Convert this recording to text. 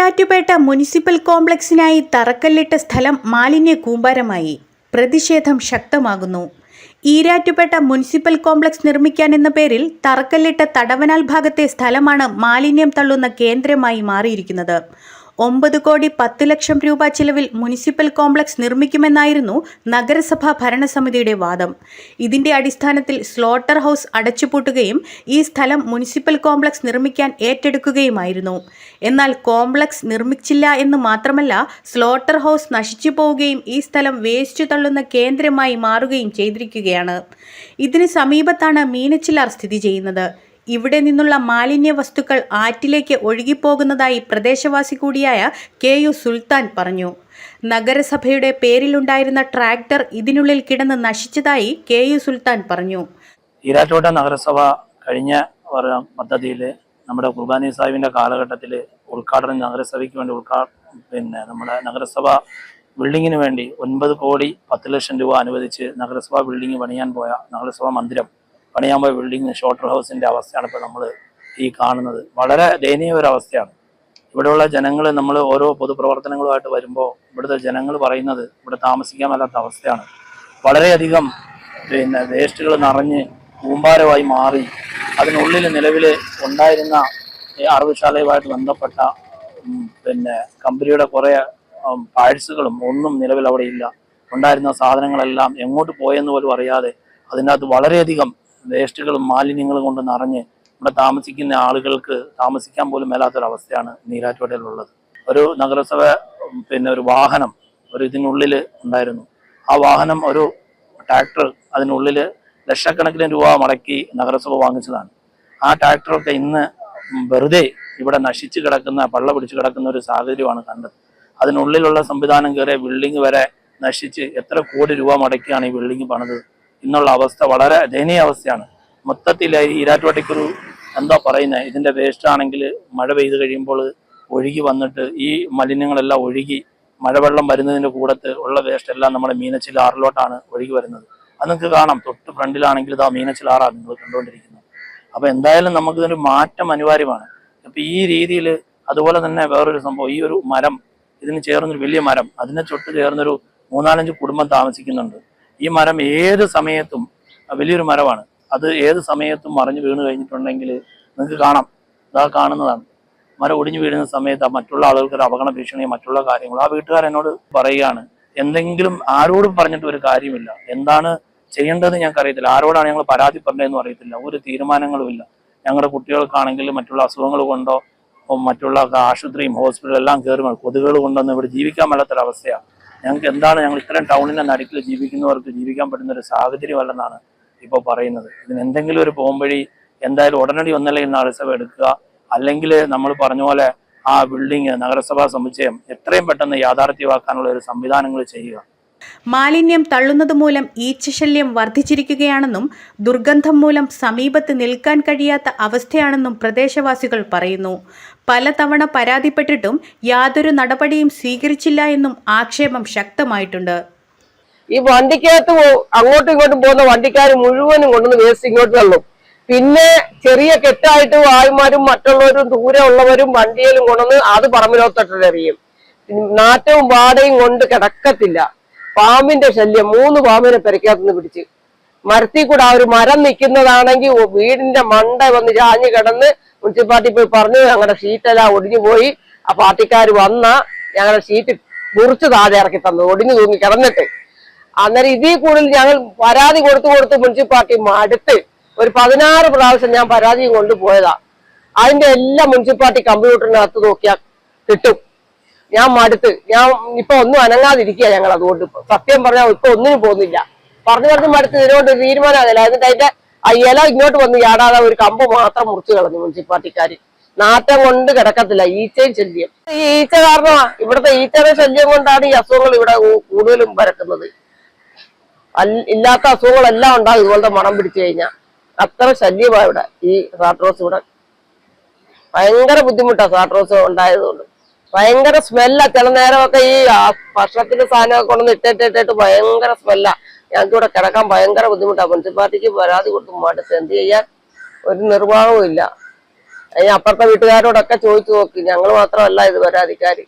Erattupetta municipal കോംപ്ലക്സിനായി തറക്കല്ലിട്ട സ്ഥലം മാലിന്യ കൂമ്പാരമായി. പ്രതിഷേധം ശക്തമാകുന്നു. ഈരാറ്റുപേട്ട മുനിസിപ്പൽ കോംപ്ലക്സ് നിർമ്മിക്കാൻ എന്ന പേരിൽ തറക്കല്ലിട്ട തടവനാൽ ഭാഗത്തെ സ്ഥലമാണ് മാലിന്യം തള്ളുന്ന കേന്ദ്രമായി മാറിയിരിക്കുന്നത്. ഒമ്പത് കോടി പത്ത് ലക്ഷം രൂപ ചിലവിൽ മുനിസിപ്പൽ കോംപ്ലക്സ് നിർമ്മിക്കുമെന്നായിരുന്നു നഗരസഭാ ഭരണസമിതിയുടെ വാദം. ഇതിന്റെ അടിസ്ഥാനത്തിൽ സ്ലോട്ടർ ഹൗസ് അടച്ചുപൂട്ടുകയും ഈ സ്ഥലം മുനിസിപ്പൽ കോംപ്ലക്സ് നിർമ്മിക്കാൻ ഏറ്റെടുക്കുകയുമായിരുന്നു. എന്നാൽ കോംപ്ലക്സ് നിർമ്മിച്ചില്ല എന്ന് മാത്രമല്ല സ്ലോട്ടർ ഹൗസ് നശിച്ചു പോവുകയും ഈ സ്ഥലം വേസ്റ്റ് തള്ളുന്ന കേന്ദ്രമായി മാറുകയും ചെയ്തിരിക്കുകയാണ്. ഇതിന് സമീപത്താണ് മീനച്ചിലാർ സ്ഥിതി ചെയ്യുന്നത്. ഇവിടെ നിന്നുള്ള മാലിന്യ വസ്തുക്കൾ ആറ്റിലേക്ക് ഒഴുകിപ്പോകുന്നതായി പ്രദേശവാസി കൂടിയായ കെ യു സുൽത്താൻ പറഞ്ഞു. നഗരസഭയുടെ പേരിലുണ്ടായിരുന്ന ട്രാക്ടർ ഇതിനുള്ളിൽ കിടന്ന് നശിച്ചതായി കെ യു സുൽത്താൻ പറഞ്ഞു. ഈരാറ്റോട്ട നഗരസഭ കഴിഞ്ഞ പദ്ധതിയിൽ നമ്മുടെ കുർബാനി സാഹിബിന്റെ കാലഘട്ടത്തിൽ ഉദ്ഘാടനം നഗരസഭയ്ക്ക് വേണ്ടി ഉദ്ഘാ പിന്നെ നമ്മുടെ നഗരസഭ ബിൽഡിങ്ങിന് വേണ്ടി ഒൻപത് കോടി പത്ത് ലക്ഷം രൂപ അനുവദിച്ച് നഗരസഭാ ബിൽഡിംഗ് പണിയാൻ പോയ നഗരസഭാ മന്ദിരം. പണിയാൻ പോയ ബിൽഡിംഗ് ഷോർട്ടർ ഹൗസിന്റെ അവസ്ഥയാണ് ഇപ്പോൾ നമ്മൾ ഈ കാണുന്നത്. വളരെ ദയനീയ ഒരു അവസ്ഥയാണ്. ഇവിടെയുള്ള ജനങ്ങൾ നമ്മൾ ഓരോ പൊതുപ്രവർത്തനങ്ങളുമായിട്ട് വരുമ്പോൾ ഇവിടുത്തെ ജനങ്ങൾ പറയുന്നത് ഇവിടെ താമസിക്കാൻ മേലാത്ത അവസ്ഥയാണ്. വളരെയധികം പിന്നെ വേസ്റ്റുകൾ നിറഞ്ഞ് കൂമ്പാരമായി മാറി അതിനുള്ളിൽ നിലവിൽ ഉണ്ടായിരുന്ന അറവുശാലയുമായിട്ട് ബന്ധപ്പെട്ട പിന്നെ കമ്പനിയുടെ കുറേ പാഴ്സുകളും ഒന്നും നിലവിൽ അവിടെ ഇല്ല ഉണ്ടായിരുന്ന സാധനങ്ങളെല്ലാം എങ്ങോട്ട് പോയെന്ന് പോലും അറിയാതെ അതിനകത്ത് വളരെയധികം വേസ്റ്റുകളും മാലിന്യങ്ങളും കൊണ്ട് നിറഞ്ഞ് ഇവിടെ താമസിക്കുന്ന ആളുകൾക്ക് താമസിക്കാൻ പോലും മേലാത്തൊരവസ്ഥയാണ് നീരാറ്റുപേട്ടയിലുള്ളത്. ഒരു നഗരസഭ പിന്നെ ഒരു വാഹനം ഒരു ഇതിനുള്ളിൽ ഉണ്ടായിരുന്നു. ആ വാഹനം ഒരു ട്രാക്ടർ അതിനുള്ളിൽ ലക്ഷക്കണക്കിന് രൂപ മടക്കി നഗരസഭ വാങ്ങിച്ചതാണ്. ആ ട്രാക്ടറൊക്കെ ഇന്ന് വെറുതെ ഇവിടെ നശിച്ച് കിടക്കുന്ന പള്ള പിടിച്ചു കിടക്കുന്ന ഒരു സാഹചര്യമാണ് കണ്ടത്. അതിനുള്ളിലുള്ള സംവിധാനം കയറിയ ബിൽഡിംഗ് വരെ നശിച്ച് എത്ര കോടി രൂപ മടക്കിയാണ് ഈ ബിൽഡിംഗ് പണിത് ഇന്നുള്ള അവസ്ഥ വളരെ ദയനീയ അവസ്ഥയാണ്. മൊത്തത്തിൽ ഈ ഈരാറ്റുപേട്ടയ്ക്കൊരു എന്താ പറയുന്നത് ഇതിന്റെ വേസ്റ്റ് ആണെങ്കിൽ മഴ പെയ്ത് കഴിയുമ്പോൾ ഒഴുകി വന്നിട്ട് ഈ മലിനങ്ങളെല്ലാം ഒഴുകി മഴവെള്ളം വരുന്നതിന്റെ കൂടത്ത് ഉള്ള വേസ്റ്റ് എല്ലാം നമ്മുടെ മീനച്ചിലാറിലോട്ടാണ് ഒഴുകി വരുന്നത്. അത് നിങ്ങൾക്ക് കാണാം. തൊട്ട് ഫ്രണ്ടിലാണെങ്കിൽ ഇതാ മീനച്ചിലാറാണ് നിങ്ങൾ കണ്ടുകൊണ്ടിരിക്കുന്നത്. അപ്പോൾ എന്തായാലും നമുക്കിതൊരു മാറ്റം അനിവാര്യമാണ്. അപ്പോൾ ഈ രീതിയിൽ അതുപോലെ തന്നെ വേറൊരു സംഭവം ഈ ഒരു മരം ഇതിന് ചേർന്നൊരു വലിയ മരം അതിനെ ചൊട്ട് ചേർന്നൊരു മൂന്നാലഞ്ച് കുടുംബം താമസിക്കുന്നുണ്ട്. ഈ മരം ഏത് സമയത്തും വലിയൊരു മരമാണ്. അത് ഏത് സമയത്തും മറിഞ്ഞു വീണ് കഴിഞ്ഞിട്ടുണ്ടെങ്കിൽ നിങ്ങൾക്ക് കാണാം. ഇതാ കാണുന്നതാണ്. മരം ഒടിഞ്ഞു വീഴുന്ന സമയത്ത് മറ്റുള്ള ആളുകൾക്ക് ഒരു അപകട ഭീഷണി മറ്റുള്ള കാര്യങ്ങൾ. ആ വീട്ടുകാർ എന്നോട് പറയുകയാണ് എന്തെങ്കിലും ആരോടും പറഞ്ഞിട്ട് ഒരു കാര്യമില്ല. എന്താണ് ചെയ്യേണ്ടതെന്ന് ഞങ്ങൾക്ക് അറിയത്തില്ല ആരോടാണ് ഞങ്ങൾ പരാതി പറഞ്ഞതെന്ന് അറിയത്തില്ല. ഒരു തീരുമാനങ്ങളുമില്ല ഞങ്ങളുടെ കുട്ടികൾക്കാണെങ്കിൽ മറ്റുള്ള അസുഖങ്ങൾ കൊണ്ടോ മറ്റുള്ള ആശുപത്രിയും ഹോസ്പിറ്റലും എല്ലാം കയറി. കൊതുകുകൾ കൊണ്ടൊന്നും ഇവിടെ ജീവിക്കാൻ മേലാത്തൊരവസ്ഥയാണ് ഞങ്ങൾക്ക് എന്താണ് ഞങ്ങൾ ഇത്രയും ടൗണിന്റെ നടുക്കിൽ ജീവിക്കുന്നവർക്ക് ജീവിക്കാൻ പറ്റുന്ന ഒരു സാഹചര്യമല്ലെന്നാണ് ഇപ്പോൾ പറയുന്നത്. ഇതിന് എന്തെങ്കിലും ഒരു പോകുമ്പഴി എന്തായാലും ഉടനടി ഒന്നല്ലെങ്കിൽ നഗരസഭ എടുക്കുക. അല്ലെങ്കിൽ നമ്മൾ പറഞ്ഞ പോലെ ആ ബിൽഡിങ് നഗരസഭാ സമുച്ചയം എത്രയും പെട്ടെന്ന് യാഥാർത്ഥ്യമാക്കാനുള്ള ഒരു സംവിധാനങ്ങൾ ചെയ്യുക. മാലിന്യം തള്ളുന്നത് മൂലം ഈച്ചശല്യം വർദ്ധിച്ചിരിക്കുകയാണെന്നും ദുർഗന്ധം മൂലം സമീപത്ത് നിൽക്കാൻ കഴിയാത്ത അവസ്ഥയാണെന്നും പ്രദേശവാസികൾ പറയുന്നു. പലതവണ പരാതിപ്പെട്ടിട്ടും യാതൊരു നടപടിയും സ്വീകരിച്ചില്ല എന്നും ആക്ഷേപം ശക്തമായിട്ടുണ്ട്. ഈ വണ്ടിക്കകത്ത് അങ്ങോട്ടും ഇങ്ങോട്ടും പോകുന്ന വണ്ടിക്കാർ മുഴുവനും കൊണ്ടുവന്ന് വേസ്റ്റ് ഇങ്ങോട്ട് തള്ളും. പിന്നെ ചെറിയ കെട്ടായിട്ട് വായുമാരും മറ്റുള്ളവരും ദൂരെ ഉള്ളവരും വണ്ടിയിലും കൊണ്ടുവന്ന് അത് പറമ്പിലോത്തൊട്ടെറിയും നാറ്റവും പാടയും കൊണ്ട് കിടക്കത്തില്ല. പാമ്പിന്റെ ശല്യം മൂന്ന് പാമ്പിനെ പെരക്കകത്തുനിന്ന് പിടിച്ച്. മരത്തിൽ കൂടെ ആ ഒരു മരം നിൽക്കുന്നതാണെങ്കിൽ വീടിന്റെ മണ്ട വന്ന് ചാഞ്ഞു കിടന്ന് മുനിസിപ്പാലിറ്റി പോയി പറഞ്ഞു ഞങ്ങളുടെ ഷീറ്റെല്ലാം ഒടിഞ്ഞു പോയി. ആ പാർട്ടിക്കാർ വന്ന ഞങ്ങളുടെ ഷീറ്റ് മുറിച്ച് താഴെ ഇറക്കി തന്നു ഒടിഞ്ഞു തൂങ്ങി കിടന്നിട്ട്. അന്നേരം ഇതിൽ കൂടുതൽ ഞങ്ങൾ പരാതി കൊടുത്തു കൊടുത്ത് മുനിസിപ്പാലിറ്റി മടുത്ത് ഒരു പതിനാറ് പ്രാവശ്യം ഞാൻ പരാതി കൊണ്ടുപോയതാ. അതിന്റെ എല്ലാം മുനിസിപ്പാലിറ്റി കമ്പ്യൂട്ടറിനകത്ത് നോക്കിയാൽ കിട്ടും. ഞാൻ മടുത്ത്. ഞാൻ ഇപ്പൊ ഒന്നും അനങ്ങാതിരിക്കുക ഞങ്ങൾ അതുകൊണ്ട്. സത്യം പറഞ്ഞാൽ ഇപ്പൊ ഒന്നിനും പോകുന്നില്ല. പറഞ്ഞു പറഞ്ഞു മടുത്ത് ഇതിനോട് ഒരു തീരുമാനമാകില്ല എന്നിട്ട് അതിന്റെ ആ ഇല ഇങ്ങോട്ട് വന്ന് ചാടാതെ ഒരു കമ്പ് മാത്രം മുറിച്ചു കളഞ്ഞു മുനിസിപ്പാലിറ്റിക്കാർ നാറ്റം കൊണ്ട് കിടക്കത്തില്ല. ഈച്ചയും ശല്യം. ഈ ഈച്ച കാരണമാ ഇവിടുത്തെ ഈച്ചയുടെ ശല്യം കൊണ്ടാണ് ഈ അസുഖങ്ങൾ ഇവിടെ കൂടുതലും പരക്കുന്നത്. ഇല്ലാത്ത അസുഖങ്ങളെല്ലാം ഉണ്ടാകും ഇതുപോലത്തെ മണം പിടിച്ചു കഴിഞ്ഞാൽ അത്ര ശല്യമാണ് ഇവിടെ ഈ സാട്രോസ് ഇവിടെ. ഭയങ്കര ബുദ്ധിമുട്ടാണ് സാട്രോസ് ഉണ്ടായതുകൊണ്ട്. ഭയങ്കര സ്മെല്ല ചില നേരമൊക്കെ ഈ ഭക്ഷണത്തിന്റെ സാധനമൊക്കെ കൊണ്ടുവന്ന് ഇട്ടിട്ടിട്ടിട്ട് ഭയങ്കര സ്മെല്ല ഞങ്ങൾക്ക് ഇവിടെ കിടക്കാൻ ഭയങ്കര ബുദ്ധിമുട്ടാണ് മുനിസിപ്പാലിറ്റിക്ക് പരാതി കൊടുത്ത് മടുത്ത്. എന്ത് ചെയ്യാൻ? ഒരു നിർവാഹവും ഇല്ല. അപ്പുറത്തെ വീട്ടുകാരോടൊക്കെ ചോദിച്ചു നോക്കി. ഞങ്ങൾ മാത്രമല്ല ഇത് പരാതിക്കാര്.